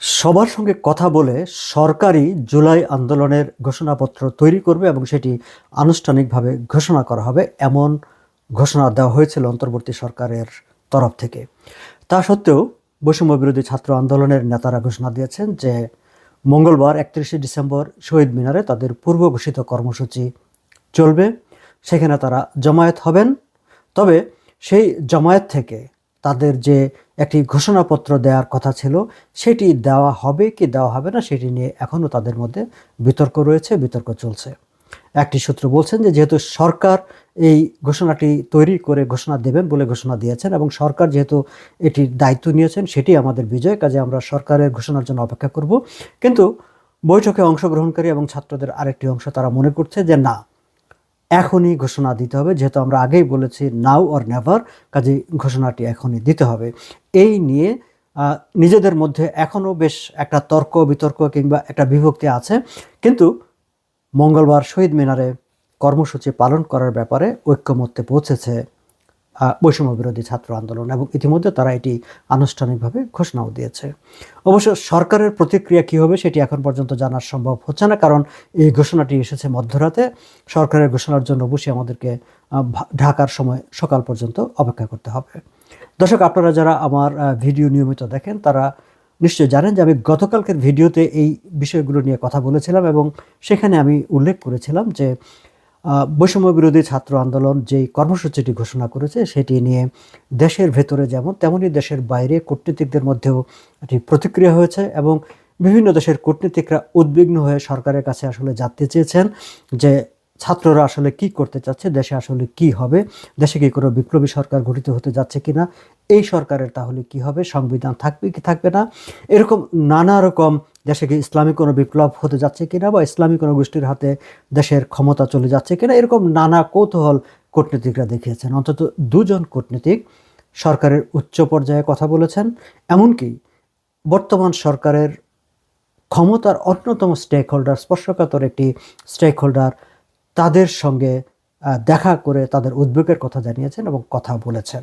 সবার সঙ্গে কথা বলে সরকারি জুলাই আন্দোলনের ঘোষণাপত্র তৈরি করবে এবং সেটি আনুষ্ঠানিকভাবে ঘোষণা করা হবে, এমন ঘোষণা দেওয়া হয়েছিল অন্তর্বর্তী সরকারের তরফ থেকে। তা সত্ত্বেও বৈষম্য বিরোধী ছাত্র আন্দোলনের নেতারা ঘোষণা দিয়েছেন যে মঙ্গলবার একত্রিশে ডিসেম্বর শহীদ মিনারে তাদের পূর্ব ঘোষিত কর্মসূচি চলবে। সেখানে তারা জমায়েত হবেন। তবে সেই জমায়েত থেকে তাদের যে একটি ঘোষণাপত্র দেওয়ার কথা ছিল, সেটি দেওয়া হবে কি দেওয়া হবে না, সেটি নিয়ে এখনও তাদের মধ্যে বিতর্ক রয়েছে, বিতর্ক চলছে। একটি সূত্র বলছেন যে যেহেতু সরকার এই ঘোষণাটি তৈরি করে ঘোষণা দেবেন বলে ঘোষণা দিয়েছেন এবং সরকার যেহেতু এটির দায়িত্ব নিয়েছেন, সেটি আমাদের বিজয়, কাজে আমরা সরকারের ঘোষণার জন্য অপেক্ষা করব। কিন্তু বৈঠকে অংশগ্রহণকারী এবং ছাত্রদের আরেকটি অংশ তারা মনে করছে যে না এখনই ঘোষণা দিতে হবে, যেহেতু আমরা আগেই বলেছি নাও অর নেভার কাজে ঘোষণাটি এখনই দিতে হবে। এই নিয়ে নিজেদের মধ্যে এখনও বেশ একটা তর্ক, বিতর্ক কিংবা একটা বিভক্তি আছে। কিন্তু মঙ্গলবার শহীদ মিনারে কর্মসূচি পালন করার ব্যাপারে ঐক্যমত্যে পৌঁছেছে বৈষম্য বিরোধী ছাত্র আন্দোলন এবং ইতিমধ্যে তারা এটি আনুষ্ঠানিকভাবে ঘোষণাও দিয়েছে। অবশ্য সরকারের প্রতিক্রিয়া কী হবে সেটি এখন পর্যন্ত জানা সম্ভব হচ্ছে না, কারণ এই ঘোষণাটি এসেছে মধ্যরাতে। সরকারের ঘোষণার জন্য বসে আমাদেরকে ঢাকার সময় সকাল পর্যন্ত অপেক্ষা করতে হবে। দর্শক, আপনারা যারা আমার ভিডিও নিয়মিত দেখেন, তারা নিশ্চয়ই জানেন যে আমি গতকালকের ভিডিওতে এই বিষয়গুলো নিয়ে কথা বলেছিলাম এবং সেখানে আমি উল্লেখ করেছিলাম যে বৈষম্য বিরোধী ছাত্র আন্দোলন যেই কর্মসূচিটি ঘোষণা করেছে, সেটি নিয়ে দেশের ভেতরে যেমন তেমনই দেশের বাইরে কূটনীতিকদের মধ্যেও একটি প্রতিক্রিয়া হয়েছে এবং বিভিন্ন দেশের কূটনীতিকরা উদ্বিগ্ন হয়ে সরকারের কাছে আসলে জানতে চেয়েছেন যে ছাত্ররা আসলে কি করতে চাচ্ছে, দেশে আসলে কি হবে, দেশে কি কোনো বিপ্লবী সরকার গঠিত হতে যাচ্ছে কিনা, এই সরকারের তাহলে কি হবে, সংবিধান থাকবে কি থাকবে না, এরকম নানা রকম দেশে কি ইসলামী কোনো বিপ্লব হতে যাচ্ছে কিনা বা ইসলামী কোনো গোষ্ঠীর হাতে দেশের ক্ষমতা চলে যাচ্ছে কিনা, এরকম নানা কৌতূহল কূটনীতিকরা দেখিয়েছেন। অন্তত দুজন কূটনীতিক সরকারের উচ্চ পর্যায়ে কথা বলেছেন, এমনকি বর্তমান সরকারের ক্ষমতার অন্যতম স্টেক হোল্ডার স্পর্শকাতর একটি স্টেক হোল্ডার তাদের সঙ্গে দেখা করে তাদের উদ্বেগের কথা জানিয়েছেন এবং কথা বলেছেন।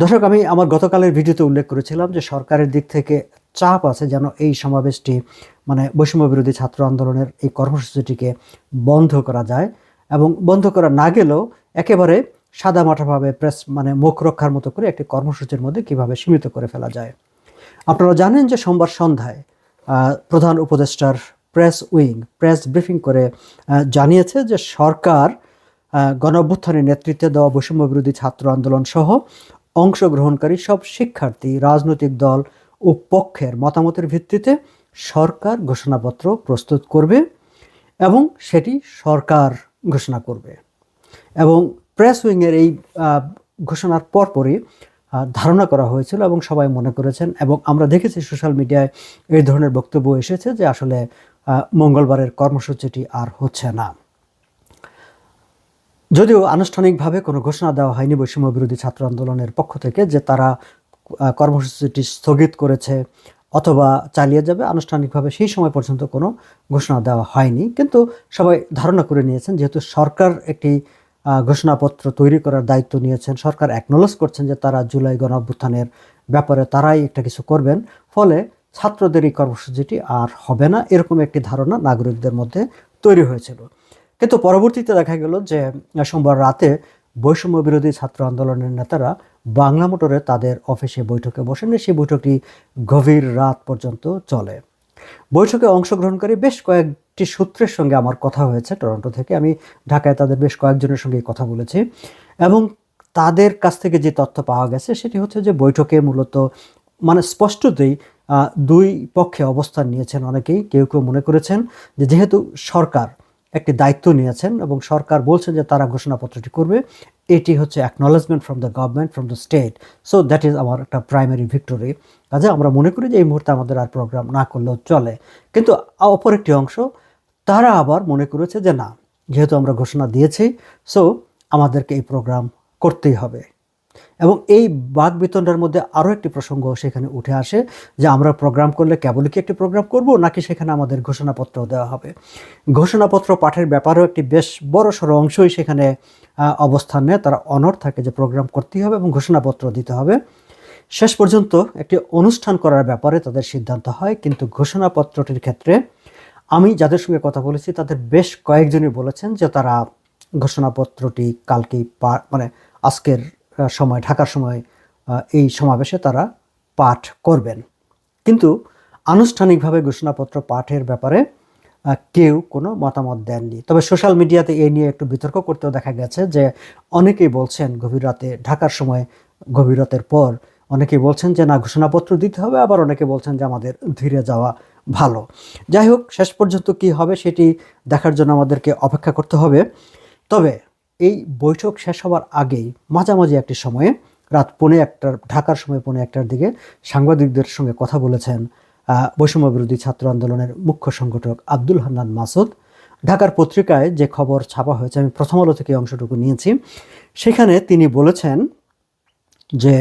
দর্শক, আমি আমার গতকালের ভিডিওতে উল্লেখ করেছিলাম যে সরকারের দিক থেকে চাপ আছে যেন এই সমাবেশটি মানে বৈষম্য বিরোধী ছাত্র আন্দোলনের এই কর্মসূচিটিকে বন্ধ করা যায় এবং বন্ধ করা না গেলেও একেবারে সাদামাটাভাবে প্রেস মানে মুখ রক্ষার মতো করে একটি কর্মসূচির মধ্যে কীভাবে সীমিত করে ফেলা যায়। আপনারা জানেন যে সোমবার সন্ধ্যায় প্রধান উপদেষ্টার প্রেস উইং, প্রেস ব্রিফিং করে জানিয়েছে যে সরকার গণ নেতৃত্বে দেওয়া বৈষম্য বিরোধী ছাত্র আন্দোলন সহ অংশগ্রহণকারী সব শিক্ষার্থী, রাজনৈতিক দল ও পক্ষের মতামতের ভিত্তিতে সরকার ঘোষণাপত্র প্রস্তুত করবে এবং সেটি সরকার ঘোষণা করবে। এবং প্রেস উইংয়ের এই ঘোষণার পরপরই ধারণা করা হয়েছিল এবং সবাই মনে করেছেন এবং আমরা দেখেছি সোশ্যাল মিডিয়ায় এই ধরনের বক্তব্য এসেছে যে আসলে মঙ্গলবারের কর্মসূচিটি আর হচ্ছে না। যদিও আনুষ্ঠানিকভাবে কোনো ঘোষণা দেওয়া হয়নি বৈষম্য বিরোধী ছাত্র আন্দোলনের পক্ষ থেকে যে তারা কর্মসূচিটি স্থগিত করেছে অথবা চালিয়ে যাবে, আনুষ্ঠানিকভাবে সেই সময় পর্যন্ত কোনো ঘোষণা দেওয়া হয়নি। কিন্তু সবাই ধারণা করে নিয়েছেন, যেহেতু সরকার একটি ঘোষণাপত্র তৈরি করার দায়িত্ব নিয়েছেন, সরকার অ্যাকনোলেজ করছেন যে তারা জুলাই গণ ব্যাপারে তারাই একটা কিছু করবেন। ফলে ছাত্রদের এই কর্মসূচিটি আর হবে না, এরকম একটি ধারণা নাগরিকদের মধ্যে তৈরি হয়েছিল। কিন্তু পরবর্তীতে দেখা গেল যে, সোমবার রাতে বৈষম্য বিরোধী ছাত্র আন্দোলনের নেতারা বাংলা মোটরে তাদের অফিসে বৈঠকে বসেন সেই বৈঠকটি গভীর রাত পর্যন্ত চলে। বৈঠকে অংশগ্রহণকারী বেশ কয়েকটি সূত্রের সঙ্গে আমার কথা হয়েছে টরন্টো থেকে। আমি ঢাকায় তাদের বেশ কয়েকজনের সঙ্গে কথা বলেছি। এবং তাদের কাছ থেকে যে তথ্য পাওয়া গেছে, সেটি হচ্ছে যে বৈঠকে মূলত মানে স্পষ্টতই দুই পক্ষে অবস্থান নিয়েছেন অনেকেই, কেউ কেউ মনে করেছেন যে যেহেতু সরকার একটি দায়িত্ব নিয়েছেন এবং সরকার বলছেন যে তারা ঘোষণাপত্রটি করবে, এটি হচ্ছে acknowledgement from the government from the state so that is আমার একটা প্রাইমারি ভিক্টোরি কাজে আমরা মনে করি যে এই মুহূর্তে আমাদের আর প্রোগ্রাম না করলেও চলে। কিন্তু অপর একটি অংশ, তারা আবার মনে করেছে যে না, যেহেতু আমরা ঘোষণা দিয়েছি সো আমাদেরকে এই প্রোগ্রাম করতেই হবে। এবং এই বাক বিতণ্ডার মধ্যে আরও একটি প্রসঙ্গ সেখানে উঠে আসে যে আমরা প্রোগ্রাম করলে কেবলই কি একটি প্রোগ্রাম করব, নাকি সেখানে আমাদের ঘোষণাপত্র দেওয়া হবে? ঘোষণাপত্র পাঠের ব্যাপারেও একটি বেশ বড় সড়ো অংশই সেখানে অবস্থান নেয়। তারা অনর থাকে যে প্রোগ্রাম করতেই হবে এবং ঘোষণাপত্র দিতে হবে। শেষ পর্যন্ত একটি অনুষ্ঠান করার ব্যাপারে তাদের সিদ্ধান্ত হয়, কিন্তু ঘোষণাপত্রটির ক্ষেত্রে আমি যাদের সঙ্গে কথা বলেছি, তাদের বেশ কয়েকজনই বলেছেন যে তারা ঘোষণাপত্রটি কালকেই মানে আজকের সময়, ঢাকার সময় এই সমাবেশে তারা পাঠ করবেন। কিন্তু আনুষ্ঠানিকভাবে ঘোষণাপত্র পাঠের ব্যাপারে কেউ কোনো মতামত দেননি। তবে সোশ্যাল মিডিয়াতে এই নিয়ে একটু বিতর্ক করতেও দেখা গেছে যে, অনেকেই বলছেন গভীর রাতে, ঢাকার সময় গভীর রাতের পর অনেকেই বলছেন যে, না, ঘোষণাপত্র দিতে হবে। আবার অনেকে বলছেন যে, আমাদের ধীরে যাওয়া ভালো। যাই হোক, শেষ পর্যন্ত কি হবে সেটি দেখার জন্য আমাদেরকে অপেক্ষা করতে হবে। তবে এই বৈঠক শেষ হওয়ার আগেই মাঝামাঝি একটি সময়ে রাত পৌনে একটার, ঢাকার সময় পৌনে একটার দিকে সাংবাদিকদের সঙ্গে কথা বলেছেন বৈষম্য বিরোধী ছাত্র আন্দোলনের মুখ্য সংগঠক আব্দুল হান্নান মাসুদ। ঢাকার পত্রিকায় যে খবর ছাপা হয়েছে, আমি প্রথম আলো থেকে অংশটুকু নিয়েছি। সেখানে তিনি বলেছেন যে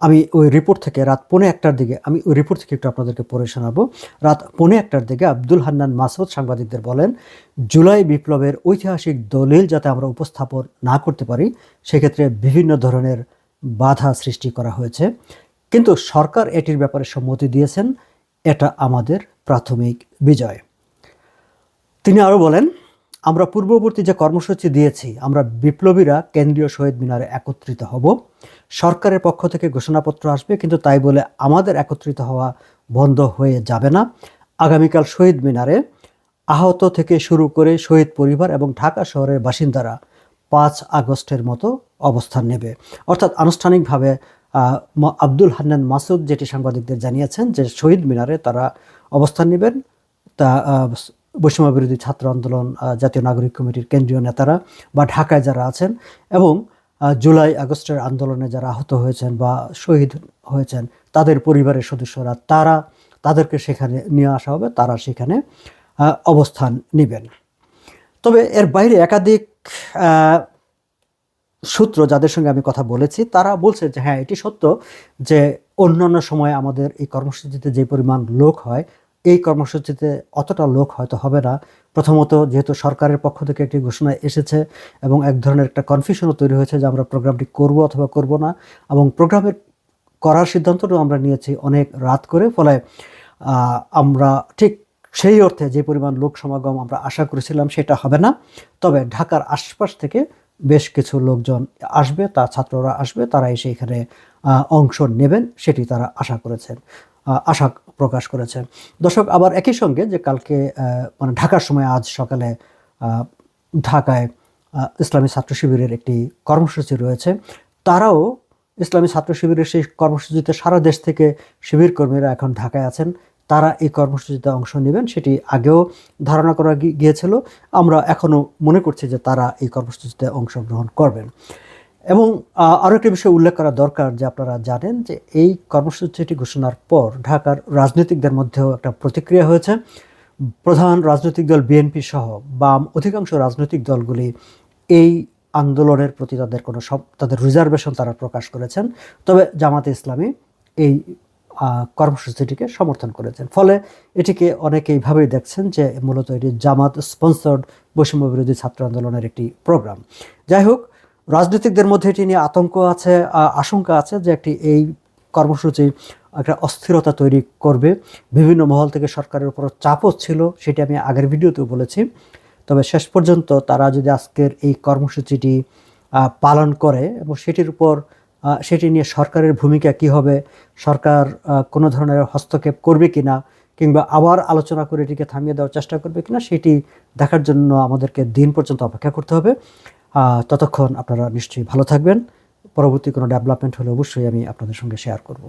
আমি ওই রিপোর্ট থেকে রাত পৌনে একটার দিকে, আমি ওই রিপোর্ট থেকে একটু আপনাদেরকে পড়ে শোনাবো। রাত পৌনে একটার দিকে আব্দুল হান্নান মাসুদ সাংবাদিকদের বলেন, জুলাই বিপ্লবের ঐতিহাসিক দলিল যাতে আমরা উপস্থাপন না করতে পারি, সেক্ষেত্রে বিভিন্ন ধরনের বাধা সৃষ্টি করা হয়েছে। কিন্তু সরকার এটির ব্যাপারে সম্মতি দিয়েছেন, এটা আমাদের প্রাথমিক বিজয়। তিনি আরও বলেন আমরা পূর্ববর্তী যে কর্মসূচি দিয়েছি, আমরা বিপ্লবীরা কেন্দ্রীয় শহীদ মিনারে একত্রিত হব। সরকারের পক্ষ থেকে ঘোষণাপত্র আসবে, কিন্তু তাই বলে আমাদের একত্রিত হওয়া বন্ধ হয়ে যাবে না। আগামীকাল শহীদ মিনারে আহত থেকে শুরু করে শহীদ পরিবার এবং ঢাকা শহরের বাসিন্দারা পাঁচ আগস্টের মতো অবস্থান নেবে। অর্থাৎ আনুষ্ঠানিকভাবে আব্দুল হান্নান মাসুদ, যেটি সাংবাদিকদের জানিয়েছেন যে শহীদ মিনারে তারা অবস্থান নেবেন। তা বৈষম্য বিরোধী ছাত্র আন্দোলন জাতীয় নাগরিক কমিটির কেন্দ্রীয় নেতারা বা ঢাকায় যারা আছেন এবং জুলাই আগস্টের আন্দোলনে যারা আহত হয়েছেন বা শহীদ হয়েছেন, তাদের পরিবারের সদস্যরা, তারা তাদেরকে সেখানে নিয়ে আসা হবে, তারা সেখানে অবস্থান নেবেন। তবে এর বাইরে একাধিক সূত্র যাদের সঙ্গে আমি কথা বলেছি, তারা বলছে যে হ্যাঁ এটি সত্য যে অন্যান্য সময় আমাদের এই কর্মসূচিতে যে পরিমাণ লোক হয় এই কর্মসূচিতে অতটা লোক হয়তো হবে না। প্রথমত, যেহেতু সরকারের পক্ষ থেকে একটি ঘোষণা এসেছে এবং এক ধরনের একটা কনফিউশনও তৈরি হয়েছে যে আমরা প্রোগ্রামটি করব অথবা করব না এবং প্রোগ্রামের করার সিদ্ধান্তটাও আমরা নিয়েছি অনেক রাত করে। ফলে আমরা ঠিক সেই অর্থে যে পরিমাণ লোক সমাগম আমরা আশা করেছিলাম সেটা হবে না। তবে ঢাকার আশপাশ থেকে বেশ কিছু লোকজন আসবে, তা ছাত্ররা আসবে, তারা এসে এখানে অংশ নেবেন, সেটি তারা আশা করেছেন। আশা প্রকাশ করেছেন দর্শক, আবার একই সঙ্গে যে কালকে মানে ঢাকার সময় আজ সকালে ঢাকায় ইসলামী ছাত্র শিবিরের একটি কর্মসূচি রয়েছে। তারাও ইসলামী ছাত্র শিবিরের সেই কর্মসূচিতে সারা দেশ থেকে শিবির কর্মীরা এখন ঢাকায় আছেন। তারা এই কর্মসূচিতে অংশ নেবেন, সেটি আগেও ধারণা করা গিয়েছিল। আমরা এখনও মনে করছি যে তারা এই কর্মসূচিতে অংশগ্রহণ করবেন। এবং আরও একটি বিষয় উল্লেখ করা দরকার যে আপনারা জানেন যে এই কর্মসূচিটি ঘোষণার পর ঢাকার রাজনীতিকদের মধ্যেও একটা প্রতিক্রিয়া হয়েছে। প্রধান রাজনৈতিক দল বিএনপি সহ বাম অধিকাংশ রাজনৈতিক দলগুলি এই আন্দোলনের প্রতি তাদের কোনো সব, তাদের রিজার্ভেশন তারা প্রকাশ করেছেন। তবে জামাতে ইসলামী এই কর্মসূচিটিকে সমর্থন করেছেন। ফলে এটিকে অনেকে এইভাবেই দেখছেন যে মূলত এটি জামাত স্পন্সর্ড বৈষম্য বিরোধী ছাত্র আন্দোলনের একটি প্রোগ্রাম যাই হোক রাজনীতিকদের মধ্যে এটি নিয়ে আতঙ্ক আছে আশঙ্কা আছে যে একটি এই কর্মসূচি একটা অস্থিরতা তৈরি করবে। বিভিন্ন মহল থেকে সরকারের উপর চাপও ছিল, সেটি আমি আগের ভিডিওতেও বলেছি। তবে শেষ পর্যন্ত তারা যদি আজকের এই কর্মসূচিটি পালন করে এবং সেটির উপর সেটি নিয়ে সরকারের ভূমিকা কি হবে, সরকার কোনো ধরনের হস্তক্ষেপ করবে কিনা কিংবা আবার আলোচনা করে এটিকে থামিয়ে দেওয়ার চেষ্টা করবে কিনা, সেটি দেখার জন্য আমাদেরকে দিন পর্যন্ত অপেক্ষা করতে হবে। ততক্ষণ আপনারা নিশ্চয়ই ভালো থাকবেন। পরবর্তী কোনো ডেভেলপমেন্ট হলে অবশ্যই আমি আপনাদের সঙ্গে শেয়ার করব।